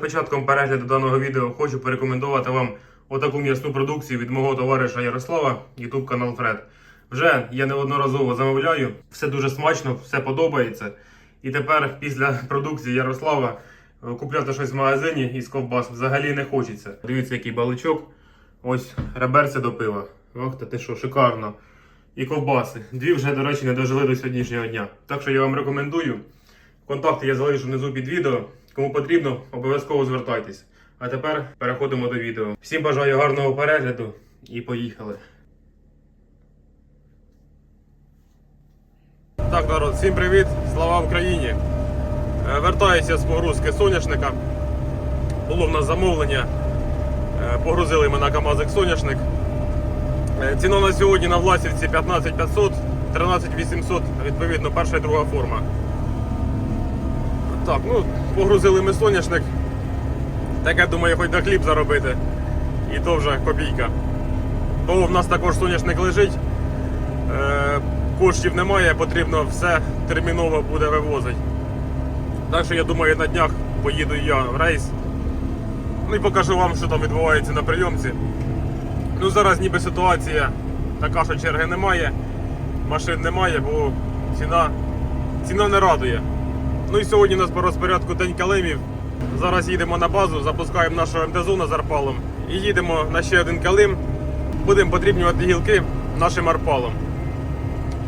Початком перегляду даного відео хочу порекомендувати вам отаку м'ясну продукцію від мого товариша Ярослава, YouTube канал Фред. Вже я неодноразово замовляю, все дуже смачно, все подобається. І тепер після продукції Ярослава е, купляти щось в магазині із ковбас взагалі не хочеться. Дивіться, який баличок. Ось реберця до пива. Ох, та ти що, шикарно. І ковбаси. Дві вже, до речі, не дожили до сьогоднішнього дня. Так що я вам рекомендую. Контакти я залишу внизу під відео. Кому потрібно, обов'язково звертайтесь. А тепер переходимо до відео. Всім бажаю гарного перегляду і поїхали. Так, народ, всім привіт! Слава Україні! Е, Вертаюся з погрузки соняшника. Було в нас замовлення. Е, Погрузили ми на КАМАЗик соняшник. Е, Ціна на сьогодні на Власівці 15 500, 13 800, відповідно, перша і друга форма. Так, ну, погрузили ми соняшник. Таке, думаю, хоч на хліб заробити. І то вже копійка. Бо в нас також соняшник лежить. Е, коштів немає, потрібно все терміново буде вивозити. Так що я думаю, на днях поїду я в рейс. Ну і покажу вам, що там відбувається на прийомці. Ну зараз ніби ситуація така, що черги немає, машин немає, бо ціна, ціна не радує. Ну і сьогодні у нас по розпорядку День калимів. Зараз їдемо на базу, запускаємо нашу МТЗу на зарпалом і їдемо на ще один калим. Будемо потрібнювати гілки нашим арпалом.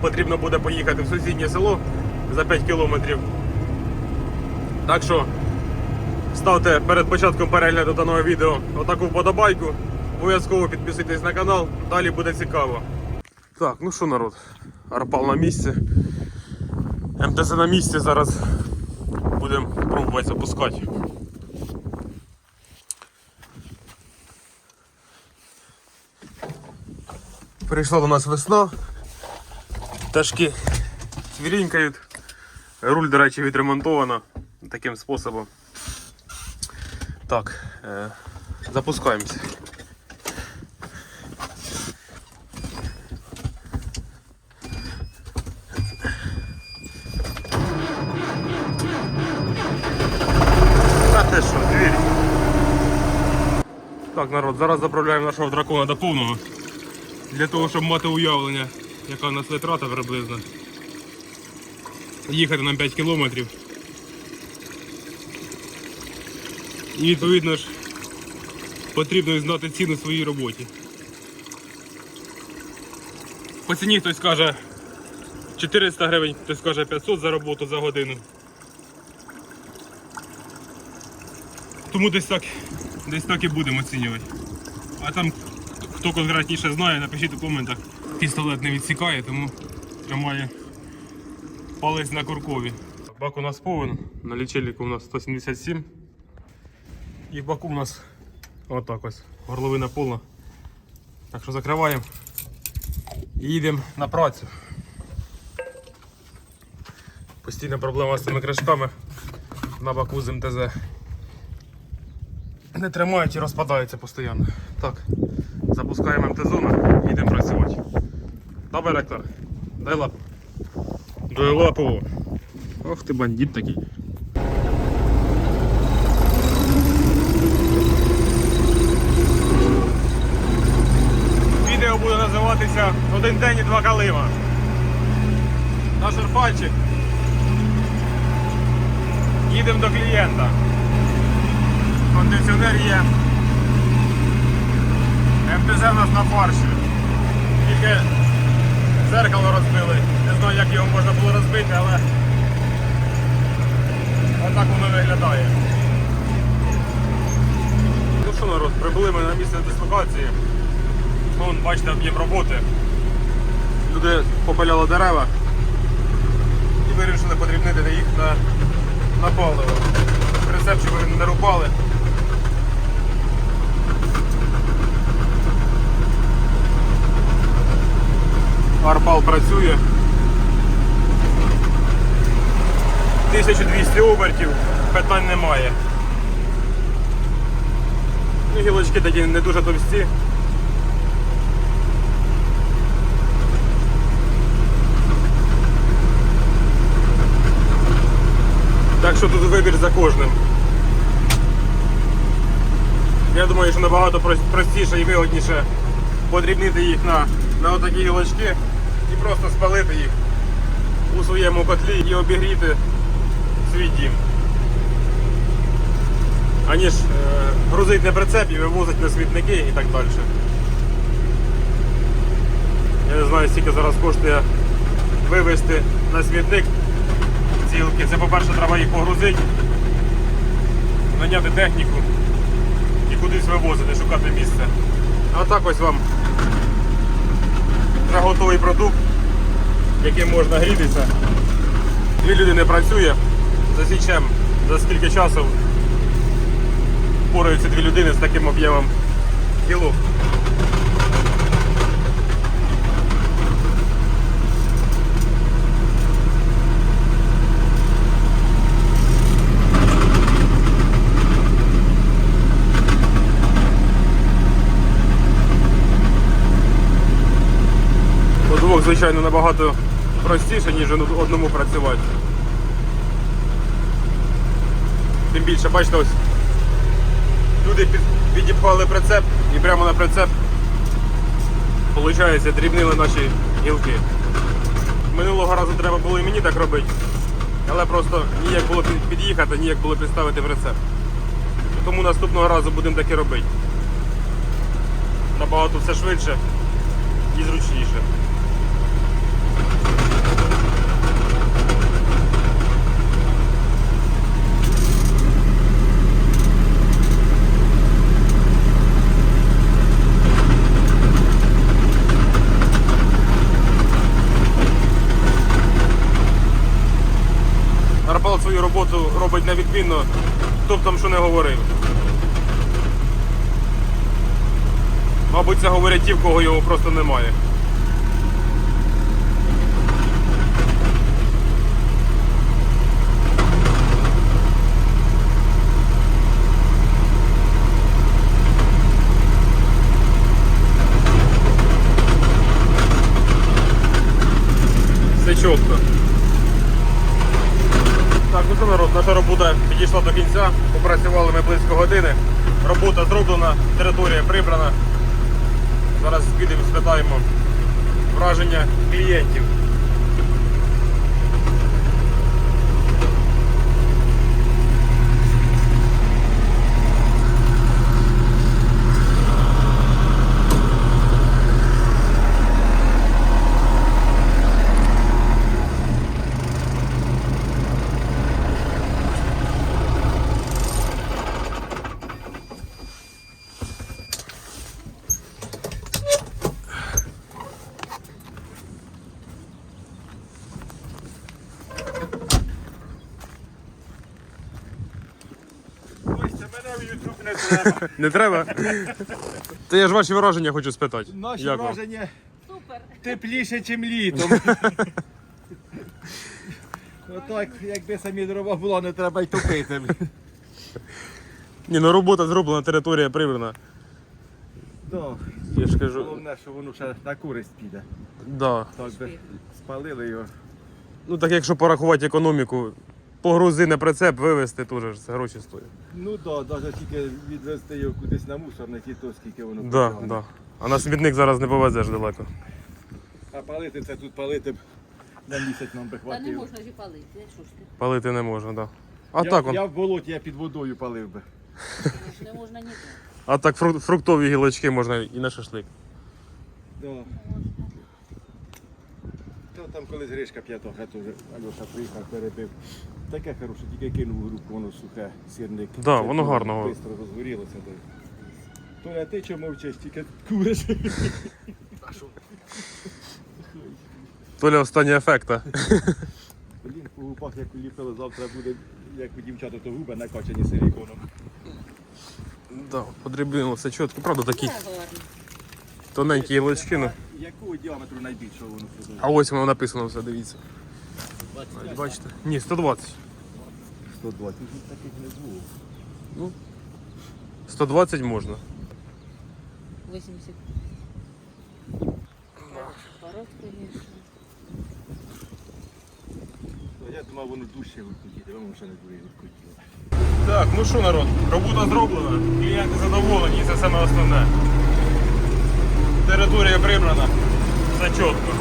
Потрібно буде поїхати в сусіднє село за 5 кілометрів. Так що ставте перед початком перегляду даного відео отаку вподобайку. Обов'язково підписуйтесь на канал, далі буде цікаво. Так, ну що народ, арпал на місці. МТЗ на місці зараз будемо пробувати запускати. Прийшла до нас весна. Ташки свірінькають. Руль, до речі, відремонтовано таким способом. Так, е, запускаємося. Та ти що, звір. Так, народ, зараз заправляємо нашого дракона до повного. Для того, щоб мати уявлення, яка у нас витрата приблизно. Їхати нам 5 кілометрів. І відповідно ж потрібно знати ціну своїй роботі. По ціні хтось каже 400 гривень, хтось каже 500 за роботу за годину. Тому десь так, десь так і будемо оцінювати. А там хто конкретніше знає, напишіть у коментах. Пістолет не відсікає, тому тримає палець на куркові. Бак у нас повен, на лічильнику у нас 177. І в баку у нас отак ось горловина повна. Так що закриваємо і їдемо на працю. Постійна проблема з цими кришками на баку з МТЗ. Не тримають і розпадаються постійно. Так, запускаємо МТ-зону йдемо працювати. Давай, ректор, дай лапу. Дай лапу. Ох ти бандит такий. Відео буде називатися Один день і два калима. Наш арпальчик. Їдемо до клієнта. Кондиціонер є. МТЗ у нас на фарші. Тільки зеркало розбили. Не знаю, як його можна було розбити, але отак воно виглядає. Ну що народ, прибули ми на місце дислокації. Вон, бачите, об'єм роботи. Люди попиляли дерева і вирішили подрібнити їх на, на паливо. Прицепчик вони не рубали. Арпал працює. 1200 обертів, питань немає. Ну, Гілочки такі не дуже товсті. Так що тут вибір за кожним. Я думаю, що набагато простіше і вигодніше подрібнити їх на, на отакі гілочки і просто спалити їх у своєму котлі і обігріти свій дім. Аніж е, грузить на прицеп і вивозить на смітники і так далі. Я не знаю, скільки зараз коштує вивезти на смітник цілки. Це, по-перше, треба їх погрузити, наняти техніку і кудись вивозити, шукати місце. А так ось вам вже готовий продукт, яким можна грітися. Дві людини працює, засічем за скільки часу впораються дві людини з таким об'ємом гілок. Звичайно, набагато простіше, ніж одному працювати. Тим більше, бачите, ось люди під, підіпхали прицеп і прямо на прицеп, виходить, дрібнили наші гілки. Минулого разу треба було і мені так робити, але просто ніяк було під'їхати, ніяк було підставити прицеп. Тому наступного разу будемо таке робити. Набагато все швидше і зручніше. Арпал свою роботу робить невідмінно, хто б там що не говорив. Мабуть, це говорять ті, в кого його просто немає. Все чітко. Так, ну що народ, наша робота підійшла до кінця. Попрацювали ми близько години. Робота зроблена, територія прибрана. Зараз підемо спитаємо враження клієнтів. Ось це мене в YouTube не треба. Не треба? Та я ж ваші враження хочу спитати. Наші Як вам? враження Супер. тепліше, ніж літом. Отак, якби самі дрова було, не треба й топити. Ні, ну робота зроблена, територія прибрана. Да. Я ж кажу. Головне, що воно ще на користь піде. Да. Так би спалили його. Ну так якщо порахувати економіку, погрузи на прицеп, вивезти теж ж гроші стоїть. Ну так, да, навіть тільки відвезти його кудись на мусорник і то скільки воно Да, да. А на смітник зараз не повезеш далеко. А палити це тут палити б на місяць нам би Та не хватило. можна ж і палити, що ж ти? Палити не можна, да. А я, так он. я в болоті, я під водою палив би. Не можна ніде. А так фру- фруктові гілочки можна і на шашлик. Да. Там колись Гришка п'ятого теж Альоша приїхав, перебив. Таке хороше, тільки кинув в руку, воно сухе, сірник. Да, Це воно гарно. Швидко розгорілося. То. Толя, ти чому мовчиш, тільки куриш? Толя останні ефекта. Блін, по губах, як уліпили, завтра буде, як у дівчата, то губи накачані силіконом. Да, подрібнило все чітко. Правда, такі тоненькі гілочки. Ну. А Якого діаметру найбільшого воно продає? А ось воно написано все, дивіться. Ось, Бачите? Ні, 120. 120. Тут таких не було. Ну, 120 можна. 80. Пород, конечно. Я думав, воно дужче гуркотіти, воно ще не дуже гуркотіло. Так, ну що народ, робота зроблена, клієнти задоволені, і це саме основне. Територія прибрана, все чітко.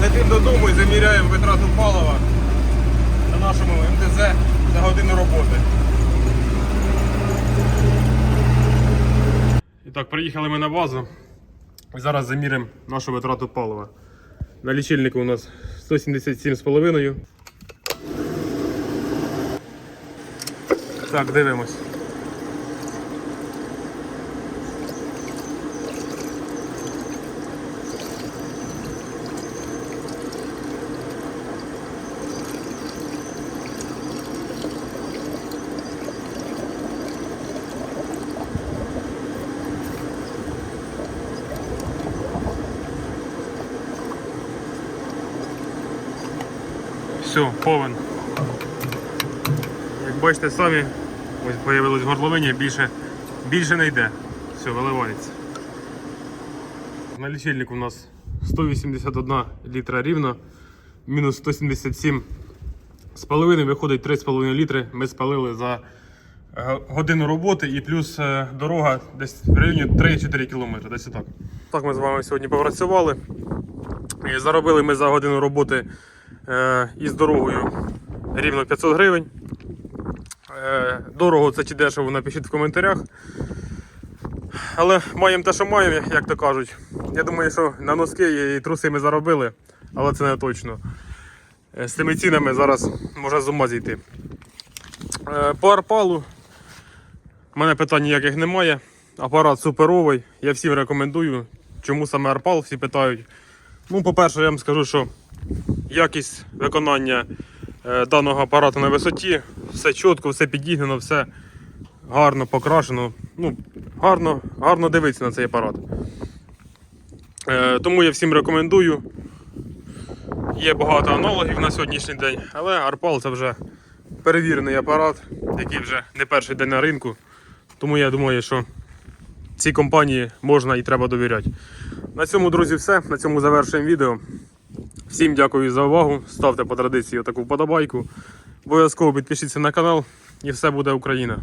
Летим додому і заміряємо витрату палива на нашому МТЗ за годину роботи. І так, приїхали ми на базу. І зараз заміряємо нашу витрату палива. На лічильнику у нас 177,5. Так, дивимось. Все, повен. Як бачите самі, ось появилось горловині, більше, більше не йде. Все, виливається. На лічильнику у нас 181 літра рівно, мінус 177 з половиною виходить 3,5 літри. Ми спалили за е, годину роботи і плюс е, дорога десь в районі 3-4 км. Десь отак. Так ми з вами сьогодні попрацювали. І заробили ми за годину роботи із дорогою рівно 500 гривень. Е, дорого це чи дешево, напишіть в коментарях. Але маємо те, що маємо, як то кажуть. Я думаю, що на носки і труси ми заробили, але це не точно. Е, З цими цінами зараз може з ума зійти. Е, По арпалу в мене питань ніяких немає. Апарат суперовий. Я всім рекомендую. Чому саме арпал, всі питають. Ну, по-перше, я вам скажу, що якість виконання е, даного апарату на висоті, все чітко, все підігнано, все гарно покрашено. Ну, гарно, гарно дивитися на цей апарат. Е, тому я всім рекомендую. Є багато аналогів на сьогоднішній день, але Арпал це вже перевірений апарат, який вже не перший день на ринку. Тому я думаю, що цій компанії можна і треба довіряти. На цьому, друзі, все. На цьому завершуємо відео. Всім дякую за увагу. Ставте по традиції таку вподобайку. Обов'язково підпишіться на канал і все буде Україна.